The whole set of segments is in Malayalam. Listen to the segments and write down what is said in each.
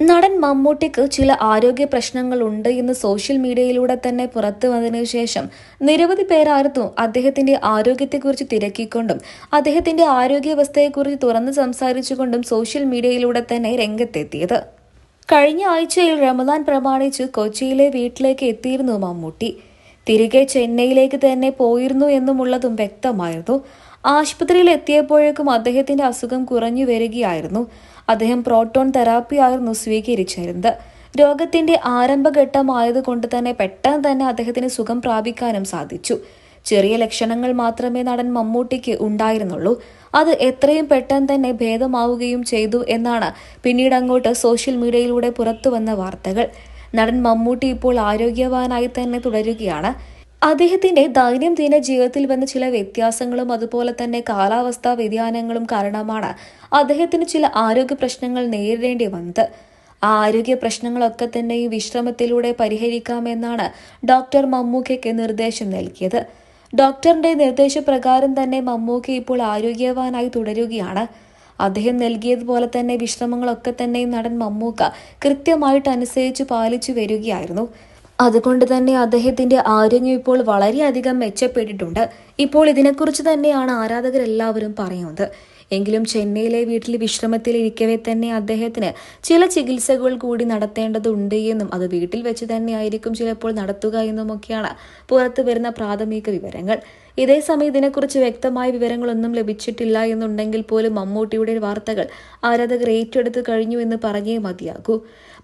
നടൻ മമ്മൂട്ടിക്ക് ചില ആരോഗ്യ പ്രശ്നങ്ങളുണ്ട് എന്ന് സോഷ്യൽ മീഡിയയിലൂടെ തന്നെ പുറത്തു വന്നതിനു ശേഷം നിരവധി പേരായിരുന്നു അദ്ദേഹത്തിന്റെ ആരോഗ്യത്തെക്കുറിച്ച് തിരക്കിക്കൊണ്ടും അദ്ദേഹത്തിന്റെ ആരോഗ്യാവസ്ഥയെക്കുറിച്ച് തുറന്ന് സംസാരിച്ചുകൊണ്ടും സോഷ്യൽ മീഡിയയിലൂടെ തന്നെ രംഗത്തെത്തിയത്. കഴിഞ്ഞ ആഴ്ചയിൽ റമദാൻ പ്രമാണിച്ച് കൊച്ചിയിലെ വീട്ടിലേക്ക് എത്തിയിരുന്നു മമ്മൂട്ടി. തിരികെ ചെന്നൈയിലേക്ക് തന്നെ പോയിരുന്നു എന്നുമുള്ളതും വ്യക്തമായിരുന്നു. ആശുപത്രിയിൽ എത്തിയപ്പോഴേക്കും അദ്ദേഹത്തിന്റെ അസുഖം കുറഞ്ഞു വരികയായിരുന്നു. അദ്ദേഹം പ്രോട്ടോൺ തെറാപ്പി ആയിരുന്നു സ്വീകരിച്ചിരുന്നത്. രോഗത്തിന്റെ ആരംഭഘട്ടമായതുകൊണ്ട് തന്നെ പെട്ടെന്ന് തന്നെ അദ്ദേഹത്തിന് സുഖം പ്രാപിക്കാനും സാധിച്ചു. ചെറിയ ലക്ഷണങ്ങൾ മാത്രമേ നടൻ മമ്മൂട്ടിക്ക് ഉണ്ടായിരുന്നുള്ളൂ. അത് എത്രയും പെട്ടെന്ന് തന്നെ ഭേദമാവുകയും ചെയ്തു എന്നാണ് പിന്നീട് അങ്ങോട്ട് സോഷ്യൽ മീഡിയയിലൂടെ പുറത്തുവന്ന വാർത്തകൾ. നടൻ മമ്മൂട്ടി ഇപ്പോൾ ആരോഗ്യവാനായി തന്നെ തുടരുകയാണ്. അദ്ദേഹത്തിന്റെ ദൈനംദിന ജീവിതത്തിൽ വന്ന ചില വ്യത്യാസങ്ങളും അതുപോലെ തന്നെ കാലാവസ്ഥാ വ്യതിയാനങ്ങളും കാരണമാണ് അദ്ദേഹത്തിന് ചില ആരോഗ്യ പ്രശ്നങ്ങൾ നേരിടേണ്ടി വന്നത്. ആ ആരോഗ്യ പ്രശ്നങ്ങളൊക്കെ തന്നെ ഈ വിശ്രമത്തിലൂടെ പരിഹരിക്കാമെന്നാണ് ഡോക്ടർ മമ്മൂക്കയ്ക്ക് നിർദ്ദേശം നൽകിയത്. ഡോക്ടറിന്റെ നിർദ്ദേശപ്രകാരം തന്നെ മമ്മൂക്ക ഇപ്പോൾ ആരോഗ്യവാനായി തുടരുകയാണ്. അദ്ദേഹം നൽകിയതുപോലെ തന്നെ വിശ്രമങ്ങളൊക്കെ തന്നെ നടൻ മമ്മൂക്ക കൃത്യമായിട്ട് അനുസരിച്ച് പാലിച്ചു വരികയായിരുന്നു. അതുകൊണ്ട് തന്നെ അദ്ദേഹത്തിന്റെ ആരോഗ്യം ഇപ്പോൾ വളരെയധികം മെച്ചപ്പെട്ടിട്ടുണ്ട്. ഇപ്പോൾ ഇതിനെക്കുറിച്ച് തന്നെയാണ് ആരാധകരെല്ലാവരും പറയുന്നത്. എങ്കിലും ചെന്നൈയിലെ വീട്ടിൽ വിശ്രമത്തിലിരിക്കവെ തന്നെ അദ്ദേഹത്തിന് ചില ചികിത്സകൾ കൂടി നടത്തേണ്ടതുണ്ട് എന്നും അത് വീട്ടിൽ വെച്ച് തന്നെയായിരിക്കും ചിലപ്പോൾ നടത്തുക എന്നുമൊക്കെയാണ് പുറത്തു വരുന്ന പ്രാഥമിക വിവരങ്ങൾ. ഇതേസമയം ഇതിനെക്കുറിച്ച് വ്യക്തമായ വിവരങ്ങളൊന്നും ലഭിച്ചിട്ടില്ല എന്നുണ്ടെങ്കിൽ പോലും മമ്മൂട്ടിയുടെ വാർത്തകൾ ആരാധകർ ഏറ്റെടുത്തു കഴിഞ്ഞു എന്ന് പറഞ്ഞേ മതിയാകൂ.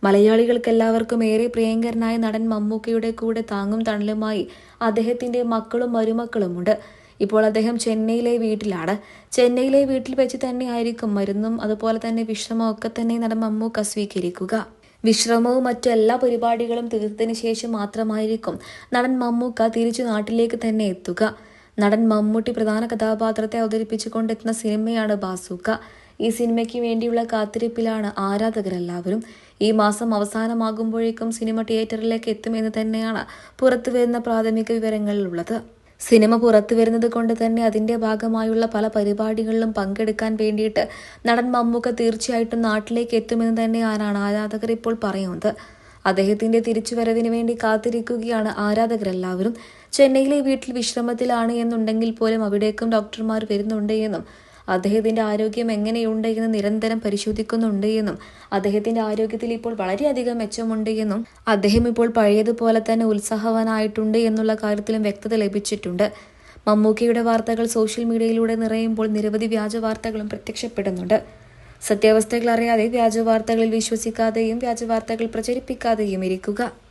മലയാളികൾക്കെല്ലാവർക്കും ഏറെ പ്രിയങ്കരനായ നടൻ മമ്മൂക്കയുടെ കൂടെ താങ്ങും തണലുമായി അദ്ദേഹത്തിന്റെ മക്കളും മരുമക്കളുമുണ്ട്. ഇപ്പോൾ അദ്ദേഹം ചെന്നൈയിലെ വീട്ടിലാണ്. ചെന്നൈയിലെ വീട്ടിൽ വെച്ച് തന്നെ ആയിരിക്കും മരുന്നും അതുപോലെ തന്നെ വിശ്രമവും ഒക്കെ തന്നെ നടൻ മമ്മൂക്ക സ്വീകരിക്കുക. വിശ്രമവും മറ്റു എല്ലാ പരിപാടികളും തീർത്തതിന് ശേഷം മാത്രമായിരിക്കും നടൻ മമ്മൂക്ക തിരിച്ചു നാട്ടിലേക്ക് തന്നെ എത്തുക. നടൻ മമ്മൂട്ടി പ്രധാന കഥാപാത്രത്തെ അവതരിപ്പിച്ചുകൊണ്ടെത്തുന്ന സിനിമയാണ് ബാസൂക്ക ഈ സിനിമയ്ക്ക് വേണ്ടിയുള്ള കാത്തിരിപ്പിലാണ് ആരാധകരെല്ലാവരും. ഈ മാസം അവസാനമാകുമ്പോഴേക്കും സിനിമ തിയേറ്ററിലേക്ക് എത്തുമെന്ന് തന്നെയാണ് പുറത്തുവരുന്ന പ്രാഥമിക വിവരങ്ങളിലുള്ളത്. സിനിമ പുറത്തു വരുന്നത് കൊണ്ട് തന്നെ അതിന്റെ ഭാഗമായുള്ള പല പരിപാടികളിലും പങ്കെടുക്കാൻ വേണ്ടിയിട്ട് നടൻ മമ്മൂക്ക തീർച്ചയായിട്ടും നാട്ടിലേക്ക് എത്തുമെന്ന് തന്നെയാണ് ആരാധകർ ഇപ്പോൾ പറയുന്നത്. അദ്ദേഹത്തിന്റെ തിരിച്ചുവരവിന് വേണ്ടി കാത്തിരിക്കുകയാണ് ആരാധകരെല്ലാവരും. ചെന്നൈയിലെ വീട്ടിൽ വിശ്രമത്തിലാണ് എന്നുണ്ടെങ്കിൽ പോലും അവിടേക്കും ഡോക്ടർമാർ വരുന്നുണ്ട് എന്നും അദ്ദേഹത്തിന്റെ ആരോഗ്യം എങ്ങനെയുണ്ട് എന്ന് നിരന്തരം പരിശോധിക്കുന്നുണ്ട് എന്നും അദ്ദേഹത്തിന്റെ ആരോഗ്യത്തിൽ ഇപ്പോൾ വളരെയധികം മെച്ചമുണ്ട് എന്നും അദ്ദേഹം ഇപ്പോൾ പഴയതുപോലെ തന്നെ ഉത്സാഹവാനായിട്ടുണ്ട് എന്നുള്ള കാര്യത്തിലും വ്യക്തത ലഭിച്ചിട്ടുണ്ട്. മമ്മൂക്കയുടെ വാർത്തകൾ സോഷ്യൽ മീഡിയയിലൂടെ നിറയുമ്പോൾ നിരവധി വ്യാജ വാർത്തകളും പ്രത്യക്ഷപ്പെടുന്നുണ്ട്. സത്യാവസ്ഥകൾ അറിയാതെ വ്യാജ വാർത്തകളിൽ വിശ്വസിക്കാതെയും വ്യാജ വാർത്തകൾ പ്രചരിപ്പിക്കാതെയും ഇരിക്കുക.